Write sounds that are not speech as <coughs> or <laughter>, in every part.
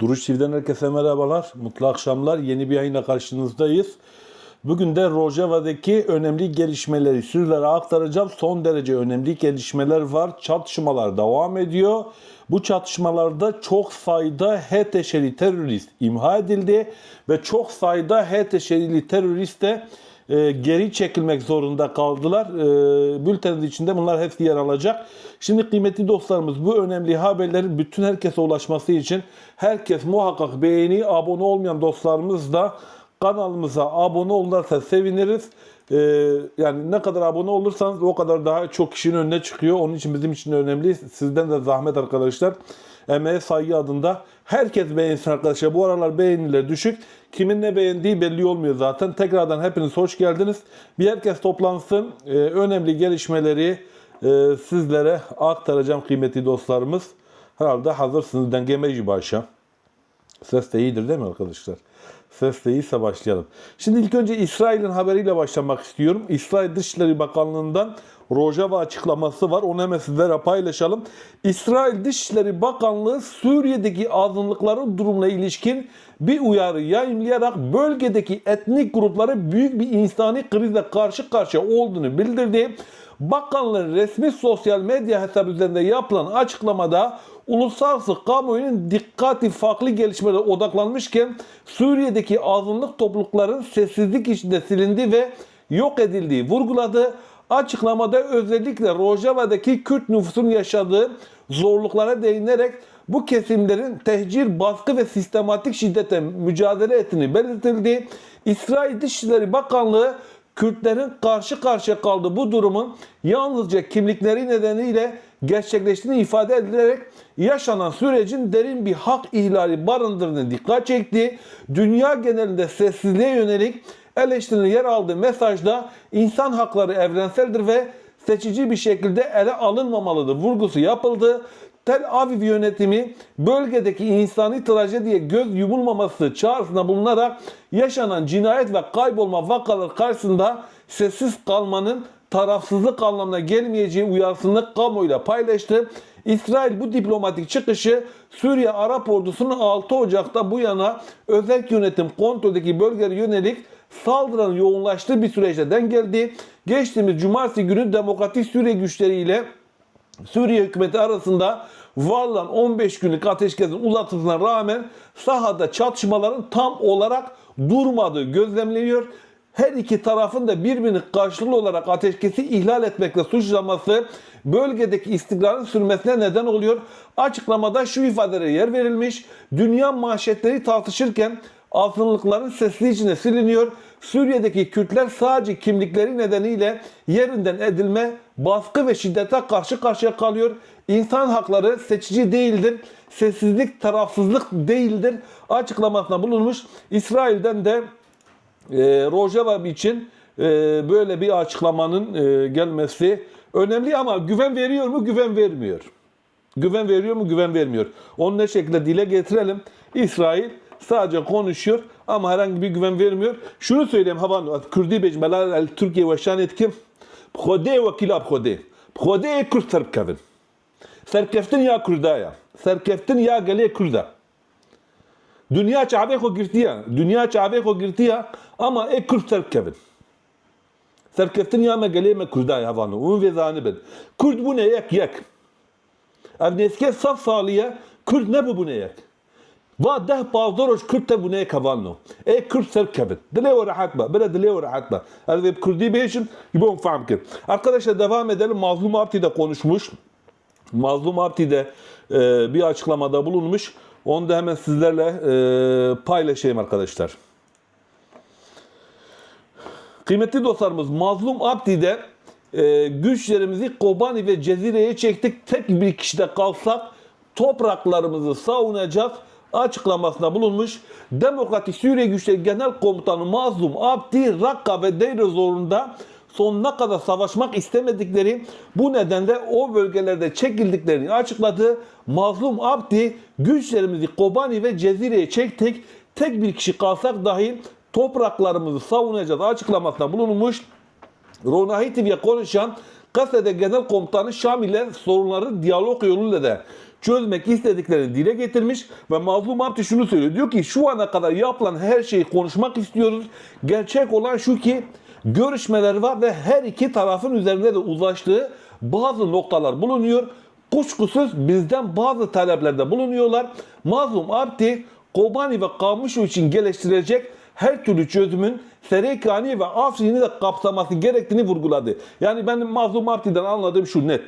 Duruş TV'den herkese merhabalar. Mutlu akşamlar. Yeni bir yayınla karşınızdayız. Bugün de Rojava'daki önemli gelişmeleri sizlere aktaracağım. Son derece önemli gelişmeler var. Çatışmalar devam ediyor. Bu çatışmalarda çok sayıda HTŞ'li terörist imha edildi ve çok sayıda HTŞ'li terörist de e, geri çekilmek zorunda kaldılar. E, bültenin içinde bunlar hepsi yer alacak. Şimdi kıymetli dostlarımız bu önemli haberlerin bütün herkese ulaşması için herkes muhakkak beğeni, abone olmayan dostlarımız da kanalımıza abone olursa seviniriz. E, yani ne kadar abone olursanız o kadar daha çok kişinin önüne çıkıyor. Onun için bizim için önemli. Sizden de zahmet arkadaşlar. Emeğe saygı adında herkes beğensin arkadaşlar. Bu aralar beğeniler düşük. Kimin ne beğendiği belli olmuyor zaten. Tekrardan hepiniz hoş geldiniz. Bir herkes toplansın. Ee, önemli gelişmeleri e, sizlere aktaracağım kıymetli dostlarımız. Herhalde hazırsınız. Dengemeyi başa. Ses de iyidir değil mi arkadaşlar? Ses de iyiyse başlayalım. Şimdi ilk önce İsrail'in haberiyle başlamak istiyorum. İsrail Dışişleri Bakanlığı'ndan Rojava açıklaması var. Onu hemen sizlere paylaşalım. İsrail Dışişleri Bakanlığı Suriye'deki azınlıkların durumuna ilişkin bir uyarı yayınlayarak bölgedeki etnik grupları büyük bir insani krizle karşı karşıya olduğunu bildirdi. Bakanlığın resmi sosyal medya hesabı üzerinde yapılan açıklamada uluslararası kamuoyunun dikkati farklı gelişmelere odaklanmışken Suriye'deki azınlık toplulukların sessizlik içinde silindi ve yok edildiği vurguladı. Açıklamada özellikle Rojava'daki Kürt nüfusun yaşadığı zorluklara değinerek bu kesimlerin tehcir, baskı ve sistematik şiddete mücadele ettiğini belirtildi. İsrail Dışişleri Bakanlığı Kürtlerin karşı karşıya kaldığı bu durumun yalnızca kimlikleri nedeniyle gerçekleştiğini ifade edilerek yaşanan sürecin derin bir hak ihlali barındırdığını dikkat çekti. Dünya genelinde sessizliğe yönelik eleştirinin yer aldığı mesajda insan hakları evrenseldir ve seçici bir şekilde ele alınmamalıdır vurgusu yapıldı. Tel Aviv yönetimi bölgedeki insani trajediye göz yumulmaması çağrısında bulunarak yaşanan cinayet ve kaybolma vakaları karşısında sessiz kalmanın tarafsızlık anlamına gelmeyeceği uyarısını kamuoyuyla paylaştı. İsrail bu diplomatik çıkışı Suriye Arap ordusunun 6 Ocak'ta bu yana özel yönetim kontroldeki bölgelere yönelik saldıranın yoğunlaştığı bir süreçte dengeldi. Geçtiğimiz cumartesi günü Demokratik Suriye güçleriyle Suriye hükümeti arasında varılan 15 günlük ateşkesin uzatılmasına rağmen sahada çatışmaların tam olarak durmadığı gözlemleniyor. Her iki tarafın da birbirini karşılıklı olarak ateşkesi ihlal etmekle suçlaması bölgedeki istikrarın sürmesine neden oluyor. Açıklamada şu ifadelere yer verilmiş. Dünya manşetleri tartışırken azınlıkların sesli siliniyor. Suriye'deki Kürtler sadece kimlikleri nedeniyle yerinden edilme, baskı ve şiddete karşı karşıya kalıyor. İnsan hakları seçici değildir. Sessizlik tarafsızlık değildir. Açıklamasına bulunmuş. İsrail'den de Rojava için e, böyle bir açıklamanın e, gelmesi önemli ama güven veriyor mu? Güven vermiyor. Güven veriyor mu? Güven vermiyor. Onu ne şekilde dile getirelim? İsrail sadece konuşuyor ama herhangi bir güven vermiyor. Şunu söyleyeyim havan Kürdi becmeler el Türkiye ve şan etkim. Khode ve kilab khode. Khode Kürt serkevin. Serkeftin ya Kürdaya. Serkeftin ya gele Kürda. Dünya çabe ko girtiya. Dünya çabe ko girtiya ama e Kürt serkevin. Serkeftin ya me gele me Kürdaya havanı. Un ve zanibin. Kürt bu ne yek yek. Ev neske saf saliye Kürt ne bu bu ne yek. Va ده pazdaroş Kürt te bu ne kavanno. E Kürt serkevin. Dile ve rahat ba. Böyle dile ve rahat ba. Yani ve Kürdi beşin yibon fahm ki. Arkadaşlar devam edelim. Mazlum Abdi de konuşmuş. Mazlum Abdi de e, bir açıklamada bulunmuş. Onu da hemen sizlerle e, paylaşayım arkadaşlar. Kıymetli dostlarımız Mazlum Abdi'de e, güçlerimizi Kobani ve Cezire'ye çektik. Tek bir kişide kalsak topraklarımızı savunacak açıklamasında bulunmuş. Demokratik Suriye Güçleri Genel Komutanı Mazlum Abdi Rakka ve Deir zorunda sonuna kadar savaşmak istemedikleri bu nedenle o bölgelerde çekildiklerini açıkladı. Mazlum Abdi güçlerimizi Kobani ve Cezire'ye çektik. Tek bir kişi kalsak dahi topraklarımızı savunacağız açıklamasında bulunmuş. Ronahi konuşan Gazze'de Genel Komutanı Şam ile sorunları diyalog yoluyla da çözmek istediklerini dile getirmiş ve Mazlum Abdi şunu söylüyor. Diyor ki şu ana kadar yapılan her şeyi konuşmak istiyoruz. Gerçek olan şu ki görüşmeler var ve her iki tarafın üzerinde de uzlaştığı bazı noktalar bulunuyor. Kuşkusuz bizden bazı taleplerde bulunuyorlar. Mazlum Abdi Kobani ve Kamışo için geliştirecek her türlü çözümün Serekani ve Afrin'i de kapsaması gerektiğini vurguladı. Yani benim Mazlum Abdi'den anladığım şu net.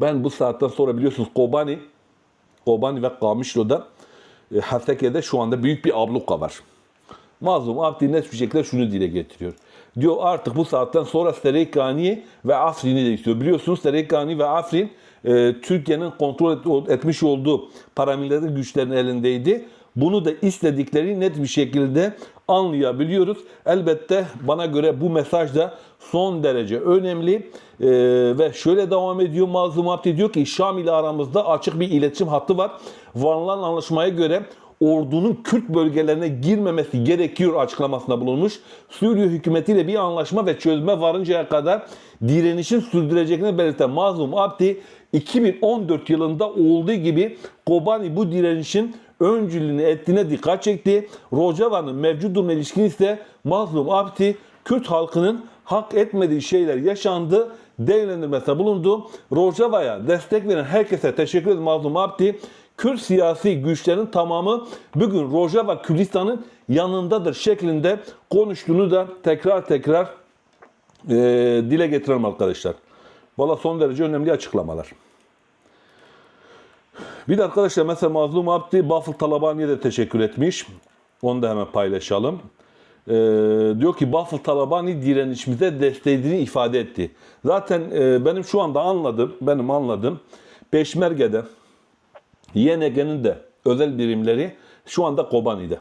Ben bu saatten sonra biliyorsunuz Kobani, Kobani ve Kamışlo'da e, Haseke'de şu anda büyük bir abluka var. Mazlum Abdi net bir şekilde şunu dile getiriyor. Diyor artık bu saatten sonra Serekani ve Afrin'i de istiyor. Biliyorsunuz Serekani ve Afrin e, Türkiye'nin kontrol et- etmiş olduğu paramiliter güçlerin elindeydi. Bunu da istedikleri net bir şekilde anlayabiliyoruz. Elbette bana göre bu mesaj da son derece önemli Ee, ve şöyle devam ediyor Mazlum Abdi diyor ki Şam ile aramızda açık bir iletişim hattı var. Varılan anlaşmaya göre ordunun Kürt bölgelerine girmemesi gerekiyor açıklamasında bulunmuş. Suriye hükümetiyle bir anlaşma ve çözüme varıncaya kadar direnişin sürdüreceklerini belirten Mazlum Abdi 2014 yılında olduğu gibi Kobani bu direnişin öncülüğünü ettiğine dikkat çekti. Rojava'nın mevcut durumuna ilişkin ise Mazlum Abdi Kürt halkının hak etmediği şeyler yaşandı değerlendirmesine bulundu. Rojava'ya destek veren herkese teşekkür ederim Mazlum Abdi. Kürt siyasi güçlerin tamamı bugün Rojava Kürdistan'ın yanındadır şeklinde konuştuğunu da tekrar tekrar e, dile getirelim arkadaşlar. Valla son derece önemli açıklamalar. Bir de arkadaşlar mesela Mazlum Abdi Bafıl Talabani'ye de teşekkür etmiş. Onu da hemen paylaşalım. Ee, diyor ki Bafıl Talabani direnişimize desteğini ifade etti. Zaten e, benim şu anda anladığım, benim anladığım Peşmerge'de, YNG'nin de özel birimleri şu anda Kobani'de.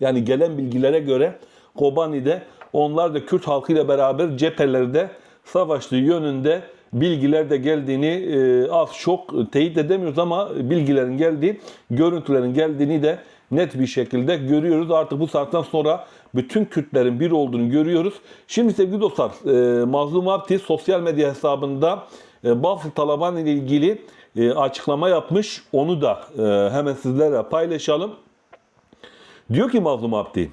Yani gelen bilgilere göre Kobani'de onlar da Kürt halkıyla beraber cephelerde savaştığı yönünde bilgiler de geldiğini e, az çok teyit edemiyoruz ama bilgilerin geldiği, görüntülerin geldiğini de net bir şekilde görüyoruz. Artık bu saatten sonra bütün Kürtlerin bir olduğunu görüyoruz. Şimdi sevgili dostlar, e, Mazlum Abdi sosyal medya hesabında e, Bafıl Taliban ile ilgili e, açıklama yapmış. Onu da e, hemen sizlere paylaşalım. Diyor ki Mazlum Abdi,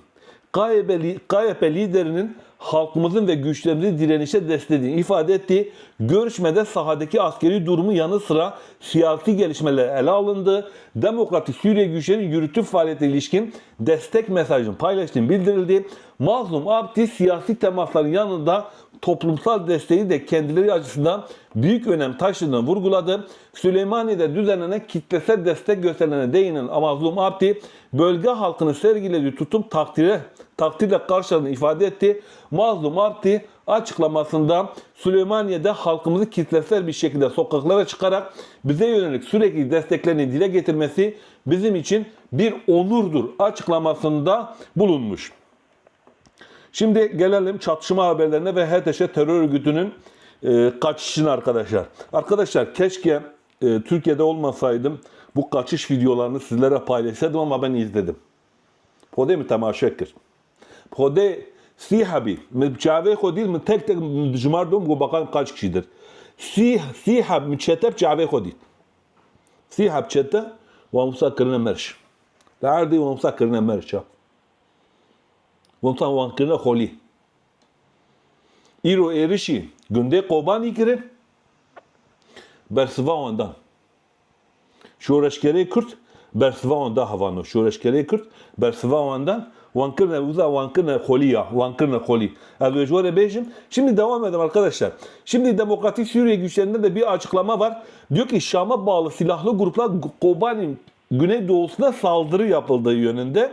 KYP, li- KYP liderinin halkımızın ve güçlerimizin direnişe desteklediğini ifade etti. Görüşmede sahadaki askeri durumu yanı sıra siyasi gelişmeler ele alındı. Demokratik Suriye güçlerinin yürütüm faaliyete ilişkin destek mesajını paylaştığını bildirildi. Mazlum Abdi siyasi temasların yanında toplumsal desteği de kendileri açısından büyük önem taşıdığını vurguladı. Süleymaniye'de düzenlenen kitlesel destek gösterilerine değinen Mazlum Abdi, bölge halkının sergilediği tutum takdire, takdirle karşıladığını ifade etti. Mazlum Abdi açıklamasında Süleymaniye'de halkımızı kitlesel bir şekilde sokaklara çıkarak bize yönelik sürekli desteklerini dile getirmesi bizim için bir onurdur açıklamasında bulunmuş. Şimdi gelelim çatışma haberlerine ve HTŞ terör örgütünün e, kaçışına arkadaşlar. Arkadaşlar keşke e, Türkiye'de olmasaydım bu kaçış videolarını sizlere paylaşsaydım ama ben izledim. Pode mi temaşekir. Pode sihabi. Çave kodil mi tek tek cımardum bu bakalım kaç kişidir. Sih, sihab mi çetep çave kodil. Sihab çete ve musakirine merş. Derdi ve musakirine merş. Ha. Wontan wankirine xoli. İro erişi günde qobani kirin. Bersiva ondan. Şoreşkere Kürt bersiva onda havano. Şoreşkere Kürt bersiva ondan. Wankirne uza wankirne xoli ya. Wankirne xoli. Az vecvare bejim. Şimdi devam edelim arkadaşlar. Şimdi Demokratik Suriye güçlerinde de bir açıklama var. Diyor ki Şam'a bağlı silahlı gruplar Kobani güneydoğusuna saldırı yapıldığı yönünde.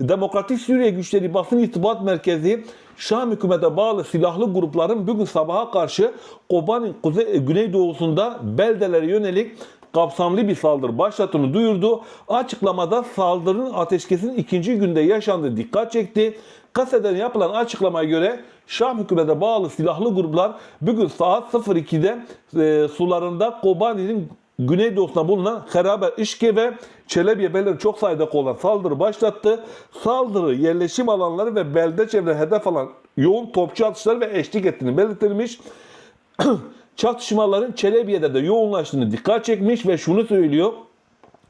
Demokratik Suriye Güçleri Basın İrtibat Merkezi Şam hükümete bağlı silahlı grupların bugün sabaha karşı Kobani kuzey, güneydoğusunda beldelere yönelik kapsamlı bir saldırı başlattığını duyurdu. Açıklamada saldırının ateşkesin ikinci günde yaşandığı dikkat çekti. Kaseden yapılan açıklamaya göre Şam hükümete bağlı silahlı gruplar bugün saat 02'de e, sularında Kobani'nin güneydoğusunda bulunan Herabe, İşke ve Çelebiye belirli çok sayıda olan saldırı başlattı. Saldırı yerleşim alanları ve belde çevre hedef alan yoğun topçu atışları ve eşlik ettiğini belirtilmiş. <clears throat> çatışmaların Çelebiye'de de yoğunlaştığını dikkat çekmiş ve şunu söylüyor.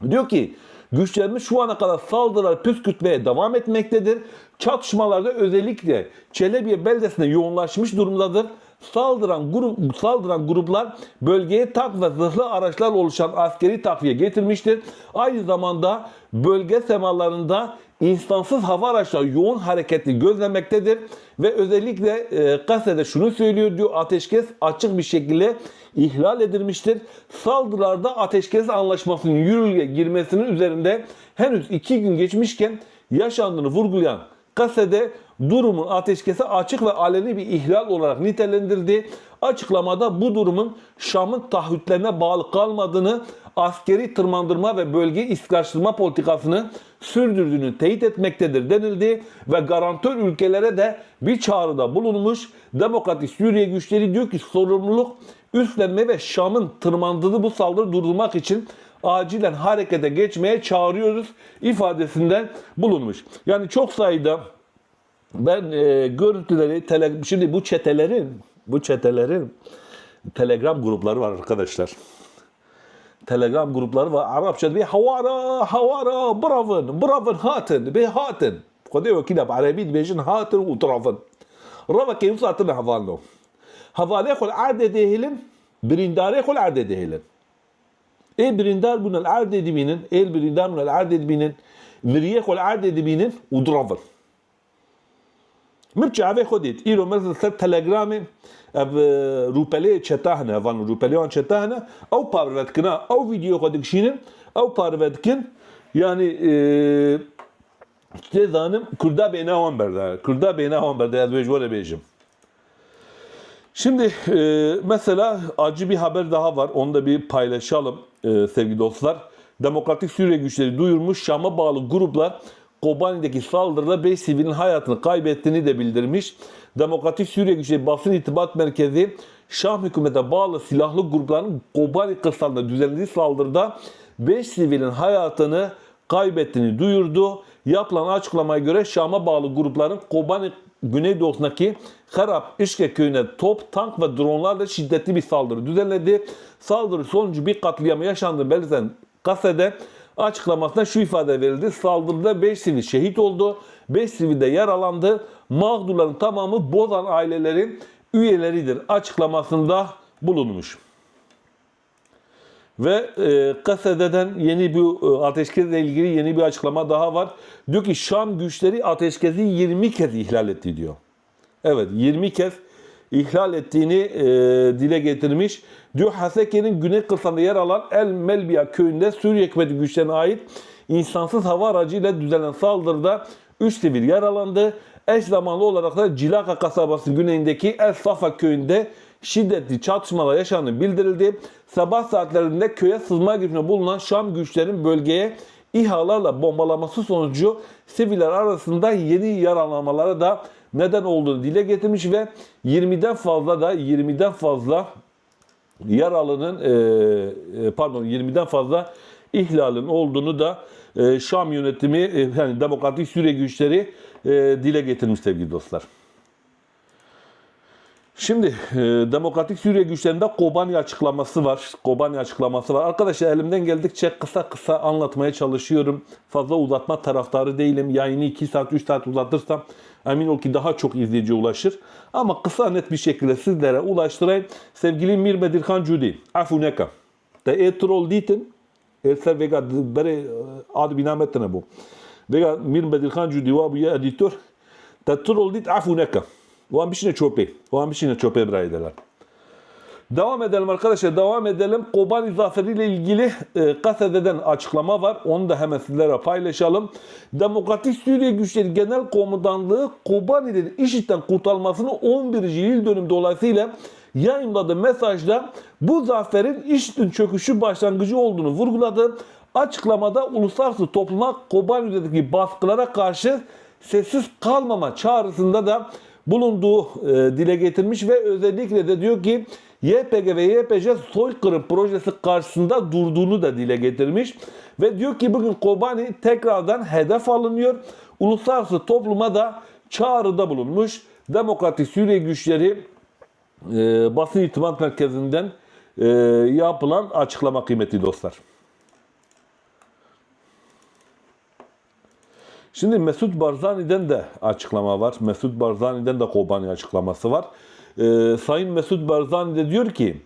Diyor ki güçlerimiz şu ana kadar saldırılar püskürtmeye devam etmektedir. Çatışmalarda özellikle Çelebiye beldesinde yoğunlaşmış durumdadır. Saldıran grup saldıran gruplar bölgeye tank ve zırhlı araçlar oluşan askeri takviye getirmiştir. Aynı zamanda bölge semalarında insansız hava araçları yoğun hareketli gözlemektedir ve özellikle e, gazetede şunu söylüyor diyor ateşkes açık bir şekilde ihlal edilmiştir. Saldırılarda ateşkes anlaşmasının yürürlüğe girmesinin üzerinde henüz iki gün geçmişken yaşandığını vurgulayan gazetede durumun ateşkese açık ve aleni bir ihlal olarak nitelendirdi. Açıklamada bu durumun Şam'ın taahhütlerine bağlı kalmadığını, askeri tırmandırma ve bölge istikrarsızma politikasını sürdürdüğünü teyit etmektedir denildi ve garantör ülkelere de bir çağrıda bulunmuş. Demokratik Suriye güçleri diyor ki sorumluluk üstlenme ve Şam'ın tırmandığı bu saldırı durdurmak için acilen harekete geçmeye çağırıyoruz ifadesinden bulunmuş. Yani çok sayıda ben e, görüntüleri, tele, şimdi bu çetelerin, bu çetelerin telegram grupları var arkadaşlar. Telegram grupları var. Arapça bir havara, havara, bravın, bravın, hatın, bir hatın. Kodeyo kilab, arabin, bejin, hatın, utrafın. Rava keyif zaten havalı. Havale kol erde değilim, birindare kol erde değilim. E birindar bunun erde dibinin, el birindar bunun erde dibinin, viriye kol erde dibinin, udrafın. Mirçavê xwedît îro mir li ser telegramê ev e, rûpelê çeta hene van rûpeleyan çeta hene ew parvetkirina ew vîdeo xwe dikişînin ew parvetkin yani e, te zanim Kurda beyne wan berde. Kurda beyne wan berde ez böyle bejim. Şimdi e, mesela acı bir haber daha var. Onu da bir paylaşalım e, sevgili dostlar. Demokratik Suriye güçleri duyurmuş Şam'a bağlı gruplar Kobani'deki saldırıda 5 sivilin hayatını kaybettiğini de bildirmiş. Demokratik Suriye güçleri basın irtibat merkezi Şam hükümete bağlı silahlı grupların Kobani kırsalında düzenlediği saldırıda 5 sivilin hayatını kaybettiğini duyurdu. Yapılan açıklamaya göre Şam'a bağlı grupların Kobani güneydoğusundaki Harap İşke köyüne top, tank ve dronlarla şiddetli bir saldırı düzenledi. Saldırı sonucu bir katliam yaşandığı belirten gazetede açıklamasında şu ifade verildi. Saldırıda 5 sivil şehit oldu. 5 sivil de yaralandı. Mağdurların tamamı Bozan ailelerin üyeleridir açıklamasında bulunmuş. Ve e, gazeteden yeni bir e, ateşkesle ilgili yeni bir açıklama daha var. Diyor ki Şam güçleri ateşkesi 20 kez ihlal etti diyor. Evet 20 kez ihlal ettiğini e, dile getirmiş. Diyor Haseke'nin güney kırsalında yer alan El Melbiya köyünde Suriye hükümeti güçlerine ait insansız hava aracıyla düzenlenen saldırıda 3 sivil yaralandı. Eş zamanlı olarak da Cilaka kasabası güneyindeki El Safa köyünde şiddetli çatışmalar yaşandığı bildirildi. Sabah saatlerinde köye sızma girişiminde bulunan Şam güçlerin bölgeye İHA'larla bombalaması sonucu siviller arasında yeni yaralanmalara da neden olduğunu dile getirmiş ve 20'den fazla da 20'den fazla yaralının e, e, pardon 20'den fazla ihlalin olduğunu da e, Şam yönetimi yani Demokratik Suriye güçleri dile getirmiş sevgili dostlar. Şimdi e, Demokratik Suriye güçlerinde Kobani açıklaması var. Kobani açıklaması var. Arkadaşlar elimden geldikçe kısa kısa anlatmaya çalışıyorum. Fazla uzatma taraftarı değilim. Yayını 2 saat 3 saat uzatırsam emin ol ki daha çok izleyici ulaşır. Ama kısa net bir şekilde sizlere ulaştırayım. Sevgili Mir Bedirhan Cudi. Afuneka. Te e troll ditin. Elser vega bere ad binametine bu. Vega Mir Bedirhan Cudi ve bu ya editör. Te troll dit afuneka. An bir. O an bir şeyine çöpe biraderler. Devam edelim arkadaşlar. Devam edelim. Kobani zaferi ile ilgili e, gazeteden açıklama var. Onu da hemen sizlere paylaşalım. Demokratik Suriye Güçleri Genel Komutanlığı Kobani'nin IŞİD'den kurtarılmasını 11. yıl dönüm dolayısıyla yayınladığı mesajda bu zaferin IŞİD'in çöküşü başlangıcı olduğunu vurguladı. Açıklamada uluslararası topluma Kobani üzerindeki baskılara karşı sessiz kalmama çağrısında da bulunduğu e, dile getirmiş ve özellikle de diyor ki YPG ve YPJ soykırım projesi karşısında durduğunu da dile getirmiş. Ve diyor ki bugün Kobani tekrardan hedef alınıyor. Uluslararası topluma da çağrıda bulunmuş. Demokratik Suriye güçleri e, basın irtibat merkezinden e, yapılan açıklama kıymetli dostlar. Şimdi Mesut Barzani'den de açıklama var. Mesut Barzani'den de Kobani açıklaması var. Ee, Sayın Mesut Barzani de diyor ki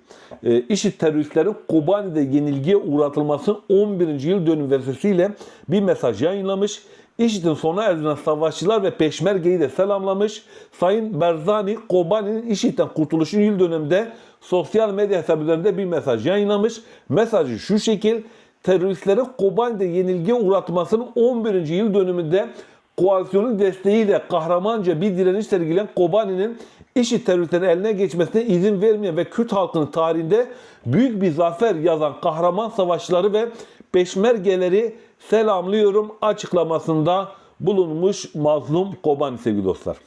e, IŞİD teröristlerin Kobani'de yenilgiye uğratılmasının 11. yıl dönüm vesilesiyle bir mesaj yayınlamış. IŞİD'in sona erdiren savaşçılar ve peşmergeyi de selamlamış. Sayın Barzani Kobani'nin IŞİD'den kurtuluşun yıl dönümünde sosyal medya hesaplarında bir mesaj yayınlamış. Mesajı şu şekil teröristlerin Kobani'de yenilgiye uğratmasının 11. yıl dönümünde koalisyonun desteğiyle kahramanca bir direniş sergileyen Kobani'nin IŞİD teröristlerin eline geçmesine izin vermeyen ve Kürt halkının tarihinde büyük bir zafer yazan kahraman savaşçıları ve peşmergeleri selamlıyorum açıklamasında bulunmuş mazlum Kobani sevgili dostlar.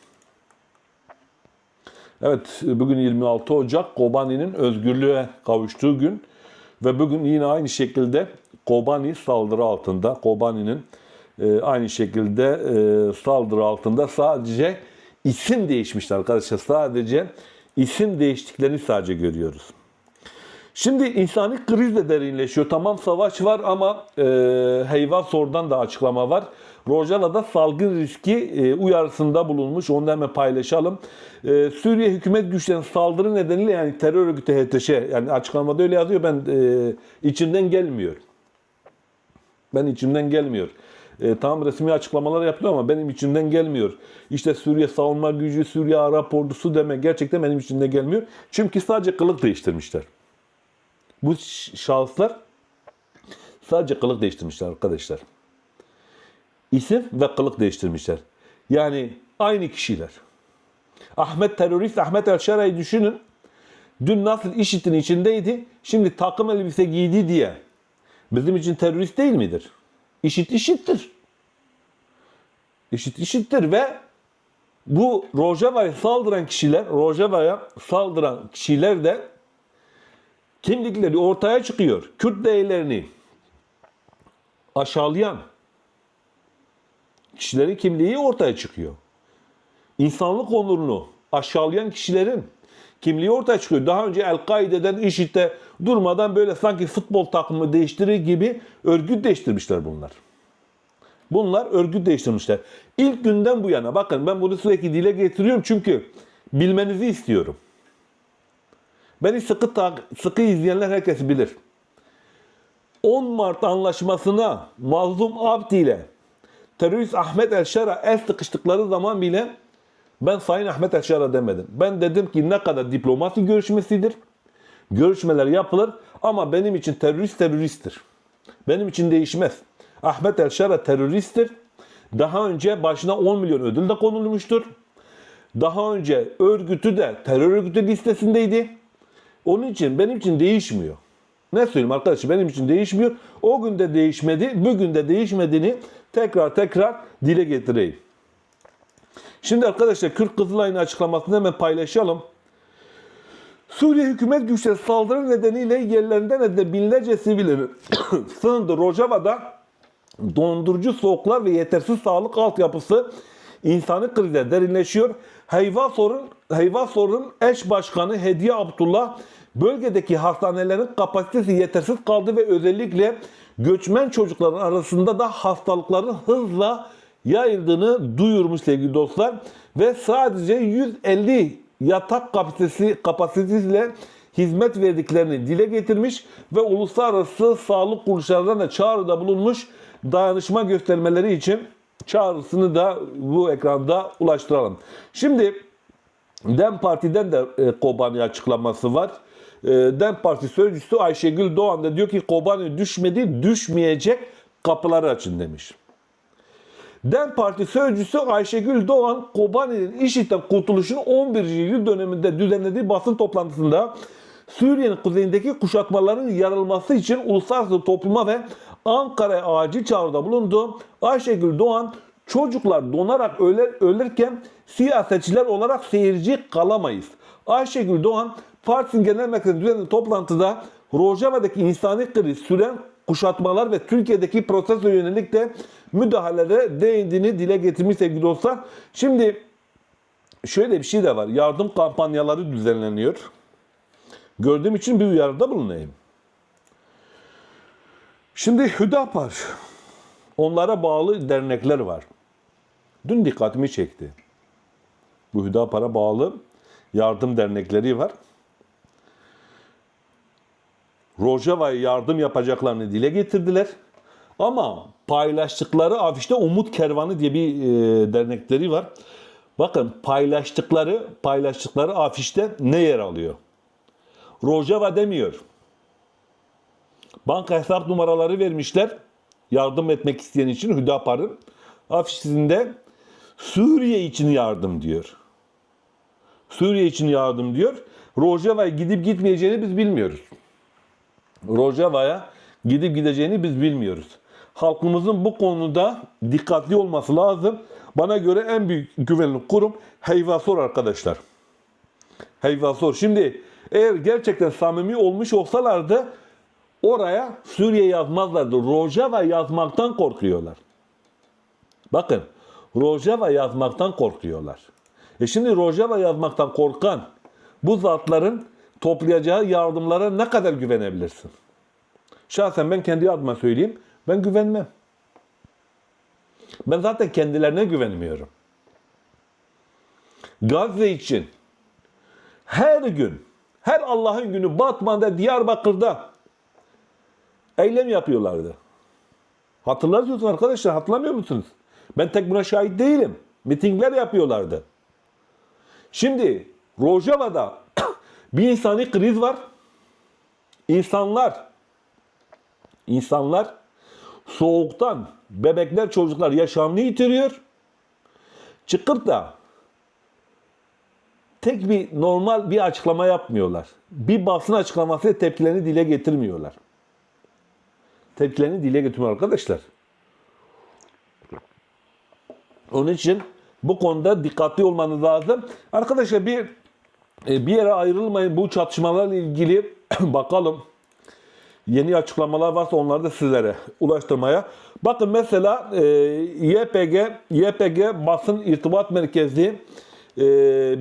Evet bugün 26 Ocak Kobani'nin özgürlüğe kavuştuğu gün ve bugün yine aynı şekilde Kobani saldırı altında. Kobani'nin e, aynı şekilde e, saldırı altında sadece isim değişmişti arkadaşlar. Sadece isim değiştiklerini sadece görüyoruz. Şimdi insani kriz de derinleşiyor. Tamam savaş var ama e, Heyvasor'dan da açıklama var. Rojala'da salgın riski e, uyarısında bulunmuş. Onu da hemen paylaşalım. E, Suriye hükümet güçlerinin saldırı nedeniyle yani terör örgütü HTŞ yani açıklamada öyle yazıyor. Ben e, içimden gelmiyor. Ben içimden gelmiyor. E, tamam resmi açıklamalar yapıyor ama benim içimden gelmiyor. İşte Suriye savunma gücü, Suriye Arap ordusu deme gerçekten benim içimden gelmiyor. Çünkü sadece kılık değiştirmişler. Bu şahıslar sadece kılık değiştirmişler arkadaşlar. İsim ve kılık değiştirmişler. Yani aynı kişiler. Ahmet terörist Ahmet El düşünün. Dün nasıl IŞİD'in içindeydi, şimdi takım elbise giydi diye bizim için terörist değil midir? IŞİD IŞİD'dir. IŞİD IŞİD'dir ve bu Rojava'ya saldıran kişiler, Rojava'ya saldıran kişiler de kimlikleri ortaya çıkıyor. Kürt değerlerini aşağılayan kişilerin kimliği ortaya çıkıyor. İnsanlık onurunu aşağılayan kişilerin kimliği ortaya çıkıyor. Daha önce El-Kaide'den, IŞİD'de durmadan böyle sanki futbol takımı değiştirir gibi örgüt değiştirmişler bunlar. Bunlar örgüt değiştirmişler. İlk günden bu yana bakın ben bunu sürekli dile getiriyorum çünkü bilmenizi istiyorum. Beni sıkı tak- sıkı izleyenler herkes bilir. 10 Mart anlaşmasına Mazlum Abdi ile terörist Ahmet Elşara el sıkıştıkları zaman bile ben Sayın Ahmet Elşara demedim. Ben dedim ki ne kadar diplomasi görüşmesidir. Görüşmeler yapılır ama benim için terörist teröristtir. Benim için değişmez. Ahmet Elşara teröristtir. Daha önce başına 10 milyon ödül de konulmuştur. Daha önce örgütü de terör örgütü listesindeydi. Onun için benim için değişmiyor. Ne söyleyeyim arkadaşlar benim için değişmiyor. O gün de değişmedi, bugün de değişmediğini tekrar tekrar dile getireyim. Şimdi arkadaşlar Kürt Kızılay'ın açıklamasını hemen paylaşalım. Suriye hükümet güçleri saldırı nedeniyle yerlerinden edilen binlerce sivilin <coughs> sığındı. Rojava'da dondurucu soğuklar ve yetersiz sağlık altyapısı insani krize derinleşiyor. Heyvasor'un Heyvasor'un eş başkanı Hediye Abdullah bölgedeki hastanelerin kapasitesi yetersiz kaldı ve özellikle göçmen çocukların arasında da hastalıkların hızla yayıldığını duyurmuş sevgili dostlar ve sadece 150 yatak kapasitesi kapasitesiyle hizmet verdiklerini dile getirmiş ve uluslararası sağlık kuruluşlarından da çağrıda bulunmuş dayanışma göstermeleri için çağrısını da bu ekranda ulaştıralım. Şimdi DEM Parti'den de e, Kobani açıklaması var. E, DEM Parti sözcüsü Ayşegül Doğan da diyor ki Kobani düşmedi, düşmeyecek kapıları açın demiş. DEM Parti sözcüsü Ayşegül Doğan, Kobani'nin IŞİD'den kurtuluşun 11. yıl döneminde düzenlediği basın toplantısında Suriye'nin kuzeyindeki kuşatmaların yarılması için uluslararası topluma ve Ankara'ya acil çağrıda bulundu. Ayşegül Doğan, çocuklar donarak öler, ölürken siyasetçiler olarak seyirci kalamayız. Ayşegül Doğan, Partisi'nin genel merkezinde düzenlediği toplantıda Rojava'daki insani kriz süren kuşatmalar ve Türkiye'deki protesto yönelik de müdahalelere değindiğini dile getirmiş sevgili dostlar. Şimdi şöyle bir şey de var. Yardım kampanyaları düzenleniyor. Gördüğüm için bir uyarıda bulunayım. Şimdi Hüdapar, onlara bağlı dernekler var. Dün dikkatimi çekti. Bu Hüdapar'a bağlı yardım dernekleri var. Rojava'ya yardım yapacaklarını dile getirdiler. Ama paylaştıkları afişte Umut Kervanı diye bir e, dernekleri var. Bakın paylaştıkları paylaştıkları afişte ne yer alıyor? Rojava demiyor. Banka hesap numaraları vermişler. Yardım etmek isteyen için Hüdapar'ın afişinde Suriye için yardım diyor. Suriye için yardım diyor. Rojava'ya gidip gitmeyeceğini biz bilmiyoruz. Rojava'ya gidip gideceğini biz bilmiyoruz. Halkımızın bu konuda dikkatli olması lazım. Bana göre en büyük güvenlik kurum Heyvasor arkadaşlar. Heyvasor. Şimdi eğer gerçekten samimi olmuş olsalardı oraya Suriye yazmazlardı. Rojava yazmaktan korkuyorlar. Bakın Rojava yazmaktan korkuyorlar. E şimdi Rojava yazmaktan korkan bu zatların toplayacağı yardımlara ne kadar güvenebilirsin? Şahsen ben kendi adıma söyleyeyim. Ben güvenmem. Ben zaten kendilerine güvenmiyorum. Gazze için her gün, her Allah'ın günü Batman'da, Diyarbakır'da eylem yapıyorlardı. Hatırlıyorsunuz arkadaşlar, hatırlamıyor musunuz? Ben tek buna şahit değilim. Mitingler yapıyorlardı. Şimdi Rojava'da bir insani kriz var. İnsanlar insanlar soğuktan bebekler çocuklar yaşamını yitiriyor. Çıkıp da tek bir normal bir açıklama yapmıyorlar. Bir basın açıklaması tepkilerini dile getirmiyorlar. Tepkilerini dile getirmiyor arkadaşlar. Onun için bu konuda dikkatli olmanız lazım. Arkadaşlar bir e, bir yere ayrılmayın. Bu çatışmalarla ilgili <clears throat> bakalım. Yeni açıklamalar varsa onları da sizlere ulaştırmaya. Bakın mesela e, YPG YPG basın irtibat merkezi e,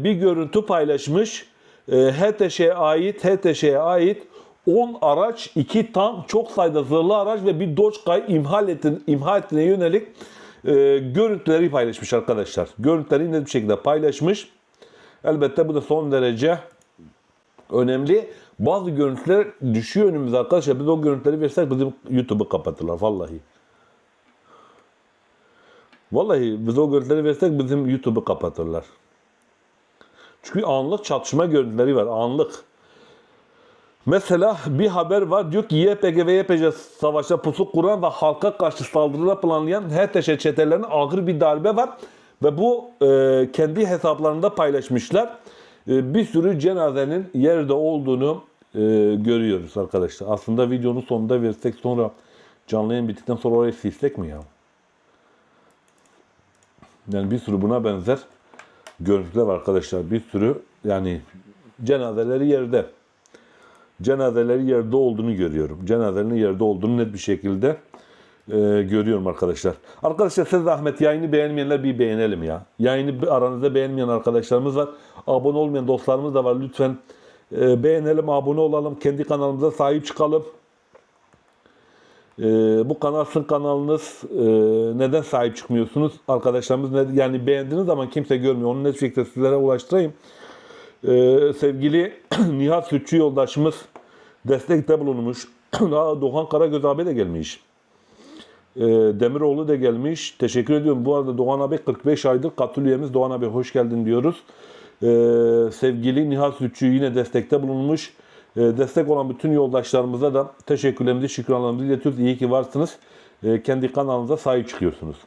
bir görüntü paylaşmış. E, HTŞ'ye ait HTŞ'ye ait 10 araç, 2 tank, çok sayıda zırhlı araç ve bir Doçkay imha, etin, imha ettiğine yönelik e, görüntüleri paylaşmış arkadaşlar. Görüntüleri net bir şekilde paylaşmış. Elbette bu da son derece önemli. Bazı görüntüler düşüyor önümüze arkadaşlar. Biz o görüntüleri versek bizim YouTube'u kapatırlar vallahi. Vallahi biz o görüntüleri versek bizim YouTube'u kapatırlar. Çünkü anlık çatışma görüntüleri var. Anlık. Mesela bir haber var diyor ki YPG ve YPG savaşta pusu kuran ve halka karşı saldırılar planlayan HTŞ çetelerine ağır bir darbe var. Ve bu e, kendi hesaplarında paylaşmışlar. E, bir sürü cenazenin yerde olduğunu e, görüyoruz arkadaşlar. Aslında videonun sonunda versek sonra canlı yayın bittikten sonra orayı silsek mi ya? Yani bir sürü buna benzer görüntüler var arkadaşlar. Bir sürü yani cenazeleri yerde. Cenazeleri yerde olduğunu görüyorum. Cenazelerin yerde olduğunu net bir şekilde e, görüyorum arkadaşlar. Arkadaşlar siz zahmet yayını beğenmeyenler bir beğenelim ya. Yayını aranızda beğenmeyen arkadaşlarımız var. Abone olmayan dostlarımız da var. Lütfen e, beğenelim, abone olalım. Kendi kanalımıza sahip çıkalım. E, bu kanal sizin kanalınız. E, neden sahip çıkmıyorsunuz? Arkadaşlarımız ne, yani beğendiğiniz zaman kimse görmüyor. Onu net şekilde sizlere ulaştırayım. E, sevgili <clears throat> Nihat Sütçü yoldaşımız destekte bulunmuş. <clears throat> Doğan Karagöz abi de gelmiş. E, Demiroğlu da gelmiş. Teşekkür ediyorum. Bu arada Doğan abi 45 aydır katıl üyemiz. Doğan abi hoş geldin diyoruz. E, sevgili Nihat Sütçü yine destekte bulunmuş. E, destek olan bütün yoldaşlarımıza da teşekkürlerimizi, şükranlarımızı iletiyoruz. İyi ki varsınız. E, kendi kanalınıza sahip çıkıyorsunuz.